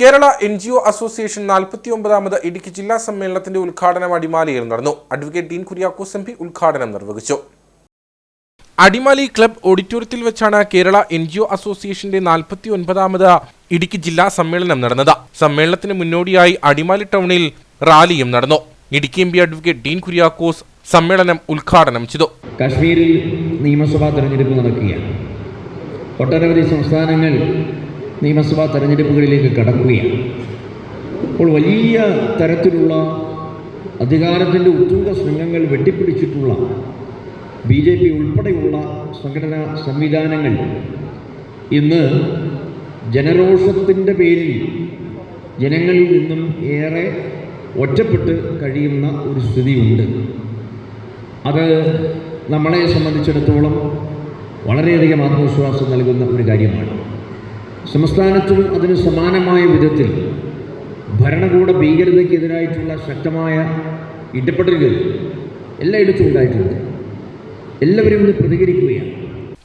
Kerala N G O association നാൽപ്പത്തിയൊമ്പതാമത് Idukki ജില്ലാ സമ്മേളനത്തിന്റെ ഉദ്ഘാടനം അടിമാലിയിൽ നടന്നു. Advocate Dean Kuriakose M P ഉദ്ഘാടനം നിർവഹിച്ചു. അടിമാലി ക്ലബ് ഓഡിറ്റോറിയത്തിൽ വെച്ചാണ് കേരള എൻ ജി ഒ അസോസിയേഷന്റെ നാൽപ്പത്തി ഒൻപതാമത് ഇടുക്കി ജില്ലാ സമ്മേളനം നടന്നത്. സമ്മേളനത്തിന് മുന്നോടിയായി അടിമാലി ടൗണിൽ റാലിയും നടന്നു. Idukki M P advocate Dean Kuriakose സമ്മേളനം ഉദ്ഘാടനം ചെയ്തു. കാശ്മീരിൽ നിയമസഭാ തെരഞ്ഞെടുപ്പ് നടക്കുകയാണ്. ഒട്ടനവധി സംസ്ഥാനങ്ങൾ നിയമസഭാ തെരഞ്ഞെടുപ്പുകളിലേക്ക് കടക്കുകയാണ്. അപ്പോൾ വലിയ തരത്തിലുള്ള അധികാരത്തിന്റെ ഉത്തുംഗ ശൃംഗങ്ങൾ വെട്ടിപ്പിടിച്ചിട്ടുള്ള ബി ജെ പി ഉൾപ്പെടെയുള്ള സംഘടനാ സംവിധാനങ്ങൾ ഇന്ന് ജനരോഷത്തിന്റെ പേരിൽ ജനങ്ങളിൽ നിന്നും ഏറെ ഒറ്റപ്പെട്ട് കഴിയുന്ന ഒരു സ്ഥിതിയുണ്ട്. അത് നമ്മളെ സംബന്ധിച്ചിടത്തോളം വളരെയധികം ആത്മവിശ്വാസം നൽകുന്ന ഒരു കാര്യമാണ്. സംസ്ഥാനത്തും അതിന് സമാനമായ വിധത്തിൽ ഭരണകൂട ഭീകരതയ്ക്കെതിരായിട്ടുള്ള ശക്തമായ ഇടപെടലുകൾ എല്ലായിടത്തും ഉണ്ടായിട്ടുണ്ട് എല്ലാവരും ഇത് പ്രതികരിക്കുകയാണ്.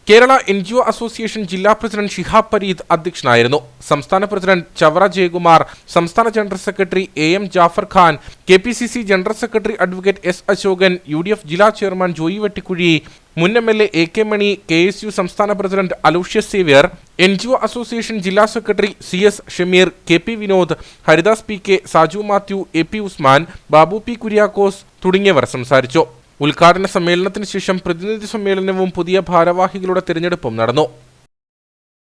Kerala N G O association ജില്ലാ പ്രസിഡന്റ് ഷിഹാബ് പരീദ് അധ്യക്ഷനായിരുന്നു. സംസ്ഥാന പ്രസിഡന്റ് ചവറ ജയകുമാർ സംസ്ഥാന general secretary A M Jafar Khan K P C C general secretary advocate S Ashokan U D F ജില്ലാ ചെയർമാൻ ജോയി വെട്ടിക്കുഴി മുൻ M L A K Mani K S U സംസ്ഥാന president Aloysius Xavier N G O association ജില്ലാ secretary C S Shameer K P Vinod Haridas P K Saju Mathew A P Usman Babu P Kuriakose തുടങ്ങിയവർ സംസാരിച്ചു. ഉദ്ഘാടന സമ്മേളനത്തിന് ശേഷം പ്രതിനിധി സമ്മേളനവും പുതിയ ഭാരവാഹികളുടെ തിരഞ്ഞെടുപ്പും നടന്നു.